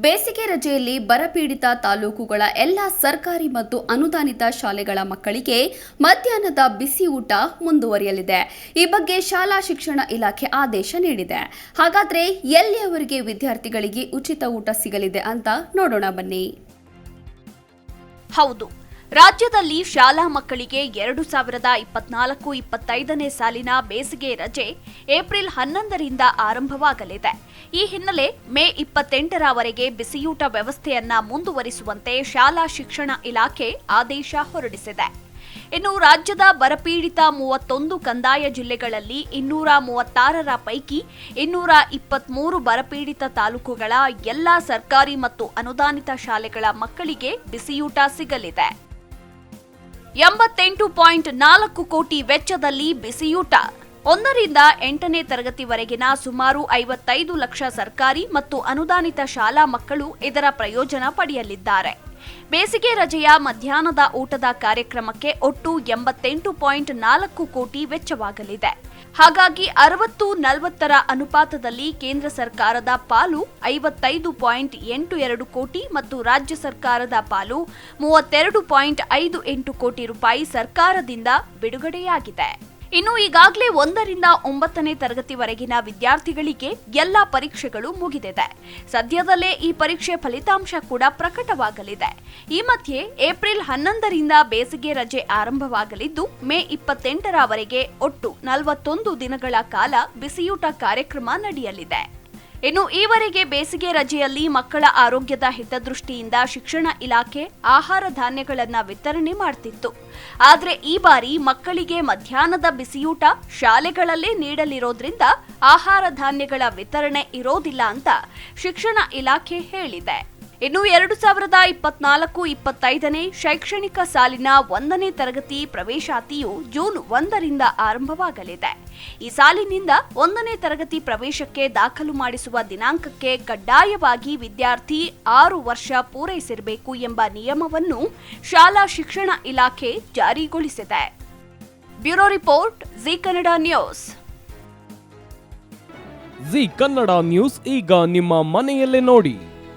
ಬೇಸಿಗೆ ರಜೆಯಲ್ಲಿ ಬರಪೀಡಿತ ತಾಲೂಕುಗಳ ಎಲ್ಲ ಸರ್ಕಾರಿ ಮತ್ತು ಅನುದಾನಿತ ಶಾಲೆಗಳ ಮಕ್ಕಳಿಗೆ ಮಧ್ಯಾಹ್ನದ ಬಿಸಿ ಊಟ ಮುಂದುವರಿಯಲಿದೆ. ಈ ಬಗ್ಗೆ ಶಾಲಾ ಶಿಕ್ಷಣ ಇಲಾಖೆ ಆದೇಶ ನೀಡಿದೆ. ಹಾಗಾದ್ರೆ ಎಲ್ಲಿಯವರೆಗೆ ವಿದ್ಯಾರ್ಥಿಗಳಿಗೆ ಉಚಿತ ಊಟ ಸಿಗಲಿದೆ ಅಂತ ನೋಡೋಣ ಬನ್ನಿ. ಹೌದು. ರಾಜ್ಯದಲ್ಲಿ ಶಾಲಾ ಮಕ್ಕಳಿಗೆ ಎರಡು ಸಾವಿರದ ಇಪ್ಪತ್ನಾಲ್ಕು ಇಪ್ಪತ್ತೈದನೇ ಸಾಲಿನ ಬೇಸಿಗೆ ರಜೆ ಏಪ್ರಿಲ್ ಹನ್ನೊಂದರಿಂದ ಆರಂಭವಾಗಲಿದೆ. ಈ ಹಿನ್ನೆಲೆ ಮೇ ಇಪ್ಪತ್ತೆಂಟರವರೆಗೆ ಬಿಸಿಯೂಟ ವ್ಯವಸ್ಥೆಯನ್ನ ಮುಂದುವರಿಸುವಂತೆ ಶಾಲಾ ಶಿಕ್ಷಣ ಇಲಾಖೆ ಆದೇಶ ಹೊರಡಿಸಿದೆ. ಇನ್ನು ರಾಜ್ಯದ ಬರಪೀಡಿತ ಮೂವತ್ತೊಂದು ಕಂದಾಯ ಜಿಲ್ಲೆಗಳಲ್ಲಿ ಇನ್ನೂರ ಮೂವತ್ತಾರರ ಪೈಕಿ ಇನ್ನೂರ ಇಪ್ಪತ್ಮೂರು ಬರಪೀಡಿತ ತಾಲೂಕುಗಳ ಎಲ್ಲಾ ಸರ್ಕಾರಿ ಮತ್ತು ಅನುದಾನಿತ ಶಾಲೆಗಳ ಮಕ್ಕಳಿಗೆ ಬಿಸಿಯೂಟ ಸಿಗಲಿದೆ. ಎಂಬತ್ತೆಂಟು ಪಾಯಿಂಟ್ ನಾಲ್ಕು ಕೋಟಿ ವೆಚ್ಚದಲ್ಲಿ ಬಿಸಿಯೂಟ. ಒಂದರಿಂದ ಎಂಟನೇ ತರಗತಿವರೆಗಿನ ಸುಮಾರು ಐವತ್ತೈದು ಲಕ್ಷ ಸರ್ಕಾರಿ ಮತ್ತು ಅನುದಾನಿತ ಶಾಲಾ ಮಕ್ಕಳು ಇದರ ಪ್ರಯೋಜನ ಪಡೆಯಲಿದ್ದಾರೆ. ಬೇಸಿಗೆ ರಜೆಯ ಮಧ್ಯಾಹ್ನದ ಊಟದ ಕಾರ್ಯಕ್ರಮಕ್ಕೆ ಒಟ್ಟು ಎಂಬತ್ತೆಂಟು ಪಾಯಿಂಟ್ ನಾಲ್ಕು ಕೋಟಿ ವೆಚ್ಚವಾಗಲಿದೆ. ಹಾಗಾಗಿ ಅರವತ್ತು ನಲವತ್ತರ ಅನುಪಾತದಲ್ಲಿ ಕೇಂದ್ರ ಸರ್ಕಾರದ ಪಾಲು ಐವತ್ತೈದು ಪಾಯಿಂಟ್ ಎಂಟು ಎರಡು ಕೋಟಿ ಮತ್ತು ರಾಜ್ಯ ಸರ್ಕಾರದ ಪಾಲು ಮೂವತ್ತೆರಡು ಪಾಯಿಂಟ್ ಐದು ಎಂಟು ಕೋಟಿ ರೂಪಾಯಿ ಸರ್ಕಾರದಿಂದ ಬಿಡುಗಡೆಯಾಗಿದೆ. ಇನ್ನು ಈಗಾಗಲೇ ಒಂದರಿಂದ ಒಂಬತ್ತನೇ ತರಗತಿವರೆಗಿನ ವಿದ್ಯಾರ್ಥಿಗಳಿಗೆ ಎಲ್ಲ ಪರೀಕ್ಷೆಗಳು ಮುಗಿದಿದೆ. ಸದ್ಯದಲ್ಲೇ ಈ ಪರೀಕ್ಷೆ ಫಲಿತಾಂಶ ಕೂಡ ಪ್ರಕಟವಾಗಲಿದೆ. ಈ ಮಧ್ಯೆ ಏಪ್ರಿಲ್ ಹನ್ನೊಂದರಿಂದ ಬೇಸಿಗೆ ರಜೆ ಆರಂಭವಾಗಲಿದ್ದು, ಮೇ ಇಪ್ಪತ್ತೆಂಟರವರೆಗೆ ಒಟ್ಟು ನಲವತ್ತೊಂದು ದಿನಗಳ ಕಾಲ ಬಿಸಿಯೂಟ ಕಾರ್ಯಕ್ರಮ ನಡೆಯಲಿದೆ. ಇನ್ನು ಈವರೆಗೆ ಬೇಸಿಗೆ ರಜೆಯಲ್ಲಿ ಮಕ್ಕಳ ಆರೋಗ್ಯದ ಹಿತದೃಷ್ಟಿಯಿಂದ ಶಿಕ್ಷಣ ಇಲಾಖೆ ಆಹಾರ ಧಾನ್ಯಗಳನ್ನು ವಿತರಣೆ ಮಾಡ್ತಿತ್ತು. ಆದರೆ ಈ ಬಾರಿ ಮಕ್ಕಳಿಗೆ ಮಧ್ಯಾಹ್ನದ ಬಿಸಿಯೂಟ ಶಾಲೆಗಳಲ್ಲೇ ನೀಡಲಿರೋದ್ರಿಂದ ಆಹಾರ ಧಾನ್ಯಗಳ ವಿತರಣೆ ಇರೋದಿಲ್ಲ ಅಂತ ಶಿಕ್ಷಣ ಇಲಾಖೆ ಹೇಳಿದೆ. ಇನ್ನು ಎರಡು ಸಾವಿರದ ಇಪ್ಪತ್ನಾಲ್ಕು ಇಪ್ಪತ್ತೈದನೇ ಶೈಕ್ಷಣಿಕ ಸಾಲಿನ ಒಂದನೇ ತರಗತಿ ಪ್ರವೇಶಾತಿಯು ಜೂನ್ ಒಂದರಿಂದ ಆರಂಭವಾಗಲಿದೆ. ಈ ಸಾಲಿನಿಂದ ಒಂದನೇ ತರಗತಿ ಪ್ರವೇಶಕ್ಕೆ ದಾಖಲು ಮಾಡಿಸುವ ದಿನಾಂಕಕ್ಕೆ ಕಡ್ಡಾಯವಾಗಿ ವಿದ್ಯಾರ್ಥಿ ಆರು ವರ್ಷ ಪೂರೈಸಿರಬೇಕು ಎಂಬ ನಿಯಮವನ್ನು ಶಾಲಾ ಶಿಕ್ಷಣ ಇಲಾಖೆ ಜಾರಿಗೊಳಿಸಿದೆ. Bureau report, Zee Kannada news. Zee Kannada news ಈಗ ನಿಮ್ಮ ಮನೆಯಲ್ಲೇ ನೋಡಿ.